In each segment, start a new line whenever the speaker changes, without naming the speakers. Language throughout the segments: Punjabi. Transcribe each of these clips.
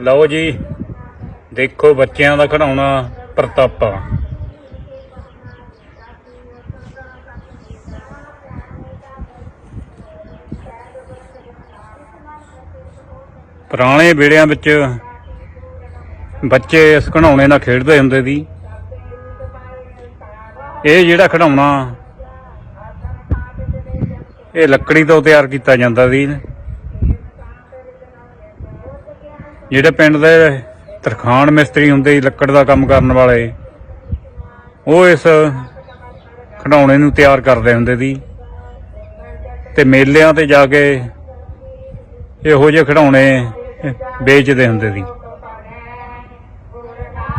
ਲਓ ਜੀ, ਦੇਖੋ ਬੱਚਿਆਂ ਦਾ ਖਿਡੌਣਾ ਪ੍ਰਤਾਪਾ। ਪੁਰਾਣੇ ਵੇੜਿਆਂ ਵਿੱਚ ਬੱਚੇ ਇਸ ਖਿਡੌਣੇ ਨਾਲ ਖੇਡਦੇ ਹੁੰਦੇ ਸੀ। ਇਹ ਜਿਹੜਾ ਖਿਡੌਣਾ ਇਹ ਲੱਕੜੀ ਤੋਂ ਤਿਆਰ ਕੀਤਾ ਜਾਂਦਾ ਸੀ। ਜਿਹੜੇ ਪਿੰਡ ਦੇ ਤਰਖਾਣ ਮਿਸਤਰੀ ਹੁੰਦੇ ਸੀ, ਲੱਕੜ ਦਾ ਕੰਮ ਕਰਨ ਵਾਲੇ, ਉਹ ਇਸ ਖਿਡੌਣੇ ਨੂੰ ਤਿਆਰ ਕਰਦੇ ਹੁੰਦੇ ਸੀ ਤੇ ਮੇਲਿਆਂ ਤੇ ਜਾ ਕੇ ਇਹੋ ਜਿਹੇ ਖਿਡੌਣੇ ਵੇਚਦੇ ਹੁੰਦੇ ਸੀ।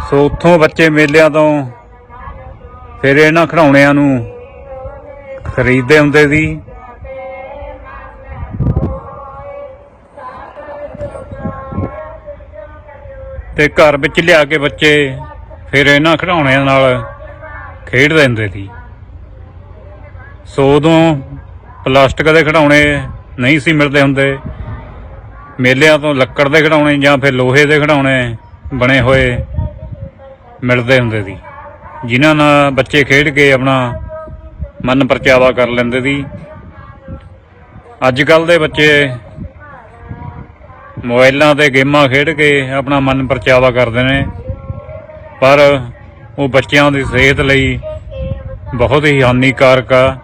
ਸੋ ਉੱਥੋਂ ਬੱਚੇ ਮੇਲਿਆਂ ਤੋਂ ਫਿਰ ਇਹਨਾਂ ਖਿਡੌਣਿਆਂ ਨੂੰ ਖਰੀਦਦੇ ਹੁੰਦੇ ਸੀ। ਤੇ ਘਰ ਵਿੱਚ ਲਿਆ ਕੇ ਬੱਚੇ ਫਿਰ ਇਹਨਾਂ ਖਿਡੌਣਿਆਂ ਨਾਲ ਖੇਡਦੇ ਹੁੰਦੇ ਸੀ। ਸੋ ਉਦੋਂ ਪਲਾਸਟਿਕ ਦੇ ਖਿਡੌਣੇ ਨਹੀਂ ਸੀ ਮਿਲਦੇ ਹੁੰਦੇ। ਮੇਲਿਆਂ ਤੋਂ ਲੱਕੜ ਦੇ ਖਿਡੌਣੇ ਜਾਂ ਫਿਰ ਲੋਹੇ ਦੇ ਖਿਡੌਣੇ ਬਣੇ ਹੋਏ ਮਿਲਦੇ ਹੁੰਦੇ ਸੀ। ਜਿਨ੍ਹਾਂ ਨਾਲ ਬੱਚੇ ਖੇਡ ਕੇ ਆਪਣਾ ਮਨ ਪਰਚਾਵਾ ਕਰ ਲੈਂਦੇ ਸੀ। ਅੱਜ ਕੱਲ ਦੇ ਬੱਚੇ ਮੋਬਾਈਲਾਂ ਤੇ ਗੇਮਾਂ ਖੇਡ ਕੇ ਆਪਣਾ ਮਨ ਪਰਚਾਵਾ ਕਰਦੇ ਨੇ। ਪਰ ਉਹ ਬੱਚਿਆਂ ਦੀ ਸਿਹਤ ਲਈ ਬਹੁਤ ਹੀ ਹਾਨੀਕਾਰਕ ਆ।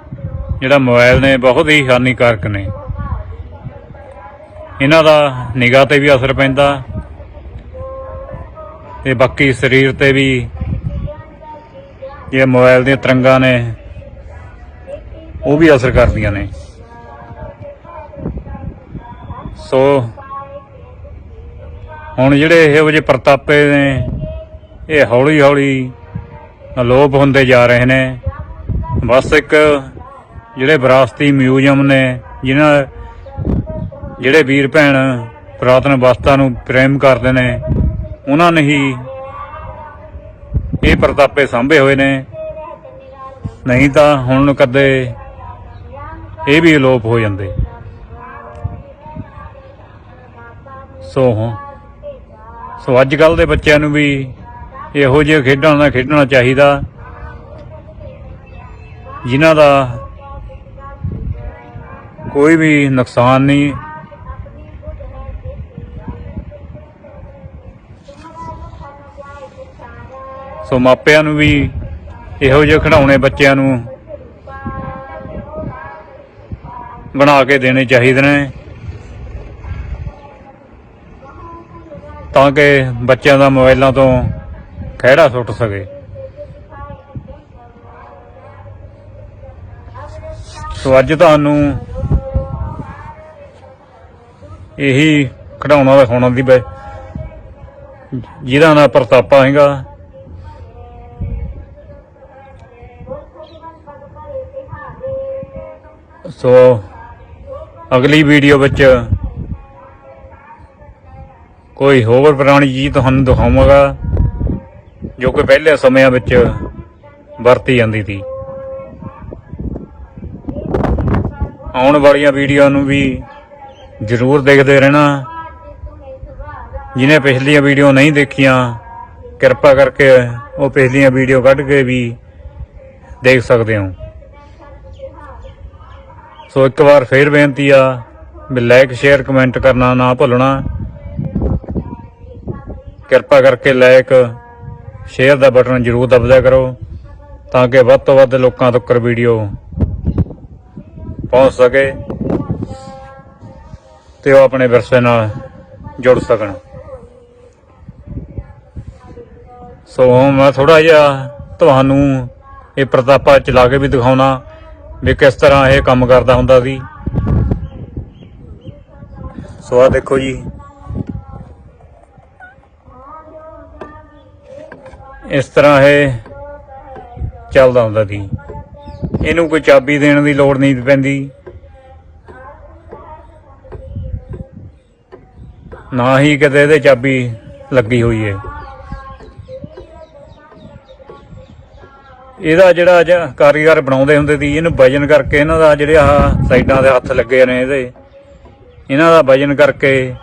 ਜਿਹੜਾ ਮੋਬਾਈਲ ਨੇ ਬਹੁਤ ਹੀ ਹਾਨੀਕਾਰਕ ਨੇ। ਇਹਨਾਂ ਦਾ ਨਿਗਾਹ ਤੇ ਵੀ ਅਸਰ ਪੈਂਦਾ ਤੇ ਬਾਕੀ ਸਰੀਰ ਤੇ ਵੀ ਇਹ ਮੋਬਾਈਲ ਦੀਆਂ ਤਰੰਗਾਂ ਨੇ, ਉਹ ਵੀ ਅਸਰ ਕਰਦੀਆਂ ਨੇ। ਸੋ ਹੁਣ ਜਿਹੜੇ ਇਹੋ ਜਿਹੇ ਪ੍ਰਤਾਪੇ ਨੇ, ਇਹ ਹੌਲੀ ਹੌਲੀ ਅਲੋਪ ਹੁੰਦੇ ਜਾ ਰਹੇ ਨੇ। ਬਸ ਇੱਕ ਜਿਹੜੇ ਵਿਰਾਸਤੀ ਮਿਊਜ਼ੀਅਮ ਨੇ, ਜਿਨ੍ਹਾਂ ਜਿਹੜੇ ਵੀਰ ਭੈਣ ਪੁਰਾਤਨ ਵਸਤਾਂ ਨੂੰ ਪ੍ਰੇਮ ਕਰਦੇ ਨੇ, ਉਹਨਾਂ ਨੇ ਹੀ ਇਹ ਪ੍ਰਤਾਪੇ ਸਾਂਭੇ ਹੋਏ ਨੇ। ਨਹੀਂ ਤਾਂ ਹੁਣ ਕਦੇ ਇਹ ਵੀ ਅਲੋਪ ਹੋ ਜਾਂਦੇ। ਸੋ ਹਾਂ ਸੋ ਅੱਜ ਕੱਲ ਦੇ ਬੱਚਿਆਂ ਨੂੰ ਵੀ ਇਹੋ ਜਿਹੇ ਖੇਡਾਂ ਨਾਲ ਖੇਡਣਾ ਚਾਹੀਦਾ। ਜਿਨ੍ਹਾਂ ਦਾ ਕੋਈ ਵੀ ਨੁਕਸਾਨ ਨਹੀਂ। ਸੋ ਮਾਪਿਆਂ ਨੂੰ ਵੀ ਇਹੋ ਜਿਹੇ ਖਿਡੌਣੇ ਬੱਚਿਆਂ ਨੂੰ ਬਣਾ ਕੇ ਦੇਣੇ ਚਾਹੀਦੇ ਨੇ। ਤਾਂ ਕਿ ਬੱਚਿਆਂ ਦਾ ਮੋਬਾਈਲਾਂ ਤੋਂ ਖਹਿੜਾ ਸੁੱਟ ਸਕੇ। ਸੋ ਅੱਜ ਤੁਹਾਨੂੰ ਇਹੀ ਖਿਡੌਣਾ ਦਿਖਾਉਣ ਦੀ ਬੈ ਜਿਹਦਾ ਨਾਂ ਪ੍ਰਤਾਪਾ ਹੈਗਾ। ਸੋ ਅਗਲੀ ਵੀਡੀਓ ਵਿੱਚ ਕੋਈ ਹੋਰ ਪੁਰਾਣੀ ਚੀਜ਼ ਤੁਹਾਨੂੰ ਦਿਖਾਵਾਂਗਾ, ਜੋ ਕਿ ਪਹਿਲੇ ਸਮਿਆਂ ਵਿੱਚ ਵਰਤੀ ਜਾਂਦੀ ਸੀ। ਆਉਣ ਵਾਲੀਆਂ ਵੀਡੀਓ ਨੂੰ ਵੀ ਜ਼ਰੂਰ ਦੇਖਦੇ ਰਹਿਣਾ। ਜਿਨੇ ਪਿਛਲੀਆਂ ਵੀਡੀਓ ਨਹੀਂ ਦੇਖੀਆਂ, ਕਿਰਪਾ ਕਰਕੇ ਉਹ ਪਿਛਲੀਆਂ ਵੀਡੀਓ ਕੱਢ ਕੇ ਵੀ ਦੇਖ ਸਕਦੇ ਹੋ। ਸੋ ਇੱਕ ਵਾਰ ਫੇਰ ਬੇਨਤੀ ਆ ਵੀ ਲਾਈਕ ਸ਼ੇਅਰ ਕਮੈਂਟ ਕਰਨਾ ਨਾ ਭੁੱਲਣਾ। ਕਿਰਪਾ ਕਰਕੇ ਲਾਈਕ ਸ਼ੇਅਰ ਦਾ ਬਟਨ ਜ਼ਰੂਰ ਦਬਦਿਆ ਕਰੋ ਤਾਂ ਕਿ ਵੱਧ ਤੋਂ ਵੱਧ ਲੋਕਾਂ ਤੱਕ ਵੀਡੀਓ ਪਹੁੰਚ ਸਕੇ ਤੇ ਉਹ ਆਪਣੇ ਵਿਰਸੇ ਨਾਲ ਜੁੜ ਸਕਣ। ਸੋ ਮੈਂ ਥੋੜਾ ਜਿਹਾ ਤੁਹਾਨੂੰ ਇਹ ਪ੍ਰਤਾਪਾ ਚਲਾ ਕੇ ਵੀ ਦਿਖਾਉਣਾ ਵੀ ਕਿਸ ਤਰ੍ਹਾਂ ਇਹ ਕੰਮ ਕਰਦਾ ਹੁੰਦਾ ਸੀ। ਸੋ ਆ ਦੇਖੋ ਜੀ। ਇਸ ਤਰ੍ਹਾਂ ਇਹ ਚੱਲਦਾ ਹੁੰਦਾ ਸੀ। ਇਹਨੂੰ ਕੋਈ ਚਾਬੀ ਦੇਣ ਦੀ ਲੋੜ ਨਹੀਂ ਪੈਂਦੀ। ਨਾ ਹੀ ਕਿਤੇ ਇਹਦੇ ਚਾਬੀ ਲੱਗੀ ਹੋਈ ਹੈ ਇਹਦਾ ਜਿਹੜਾ ਜ ਕਾਰੀਗਰ ਬਣਾਉਂਦੇ ਹੁੰਦੇ ਸੀ, ਇਹਨੂੰ ਵਜਨ ਕਰਕੇ ਇਹਨਾਂ ਦਾ ਜਿਹੜੇ ਆਹ ਸਾਈਡਾਂ ਦੇ ਹੱਥ ਲੱਗੇ ਨੇ ਇਹਦੇ, ਇਹਨਾਂ ਦਾ ਵਜਨ ਕਰਕੇ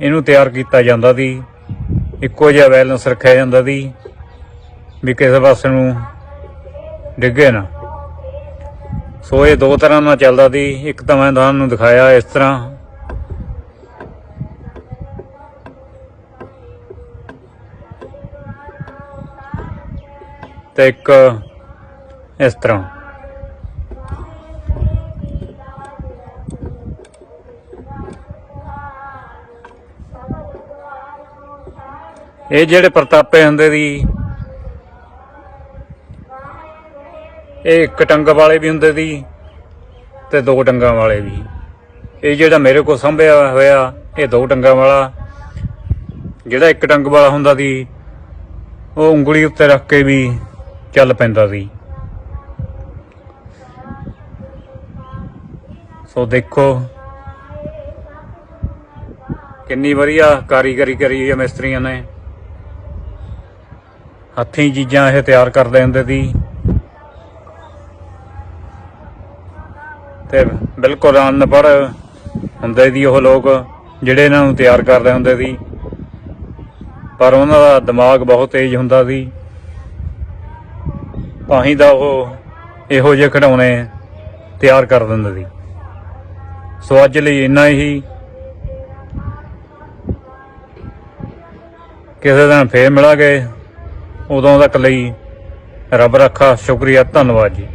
ਇਹਨੂੰ ਤਿਆਰ ਕੀਤਾ ਜਾਂਦਾ ਸੀ। ਇੱਕੋ ਜਿਹਾ ਬੈਲੈਂਸ ਰੱਖਿਆ ਜਾਂਦਾ ਸੀ। ਵੀ ਕਿਸੇ ਪਾਸੇ ਨੂੰ ਡਿੱਗੇ ਨਾ। ਸੋ ਇਹ ਦੋ ਤਰ੍ਹਾਂ ਨਾਲ ਚੱਲਦਾ ਸੀ। ਇੱਕ ਤਾਂ ਮੈਂ ਤੁਹਾਨੂੰ ਦਿਖਾਇਆ ਇਸ ਤਰ੍ਹਾਂ। ਤੇ ਇੱਕ ਇਸ ਤਰ੍ਹਾਂ। ਇਹ ਜਿਹੜੇ ਪ੍ਰਤਾਪੇ ਹੁੰਦੇ ਦੀ ਇਹ ਇੱਕ ਟੰਗ ਵਾਲੇ ਵੀ ਹੁੰਦੇ ਸੀ ਤੇ ਦੋ ਟੰਗਾਂ ਵਾਲੇ ਵੀ। ਇਹ ਜਿਹੜਾ ਮੇਰੇ ਕੋਲ ਸੰਭਿਆ ਹੋਇਆ, ਇਹ ਦੋ ਟੰਗਾਂ ਵਾਲਾ। ਜਿਹੜਾ ਇੱਕ ਟੰਗ ਵਾਲਾ ਹੁੰਦਾ ਸੀ, ਉਹ ਉਂਗਲੀ ਉੱਤੇ ਰੱਖ ਕੇ ਵੀ ਚੱਲ ਪੈਂਦਾ ਸੀ। ਸੋ ਦੇਖੋ ਕਿੰਨੀ ਵਧੀਆ ਕਾਰੀਗਰੀ ਕਰੀ ਹੈ ਮਿਸਤਰੀਆਂ ਨੇ। ਹੱਥੀਂ ਚੀਜ਼ਾਂ ਇਹ ਤਿਆਰ ਕਰਦੇ ਹੁੰਦੇ ਸੀ। ਤੇ ਬਿਲਕੁਲ ਅਨਪੜ੍ਹ ਹੁੰਦੇ ਸੀ ਉਹ ਲੋਕ, ਜਿਹੜੇ ਇਹਨਾਂ ਨੂੰ ਤਿਆਰ ਕਰਦੇ ਹੁੰਦੇ ਸੀ। ਪਰ ਉਹਨਾਂ ਦਾ ਦਿਮਾਗ ਬਹੁਤ ਤੇਜ਼ ਹੁੰਦਾ ਸੀ। ਤਾਂ ਹੀ ਦਾ ਉਹ ਇਹੋ ਜਿਹੇ ਖਿਡੌਣੇ ਤਿਆਰ ਕਰ ਦਿੰਦੇ ਸੀ। ਸੋ ਅੱਜ ਲਈ ਇੰਨਾ ਹੀ। ਕਿਸੇ ਦਿਨ ਫੇਰ ਮਿਲਾਂਗੇ। ਉਦੋਂ ਤੱਕ ਲਈ ਰੱਬ ਰੱਖਾ, ਸ਼ੁਕਰੀਆ, ਧੰਨਵਾਦ ਜੀ।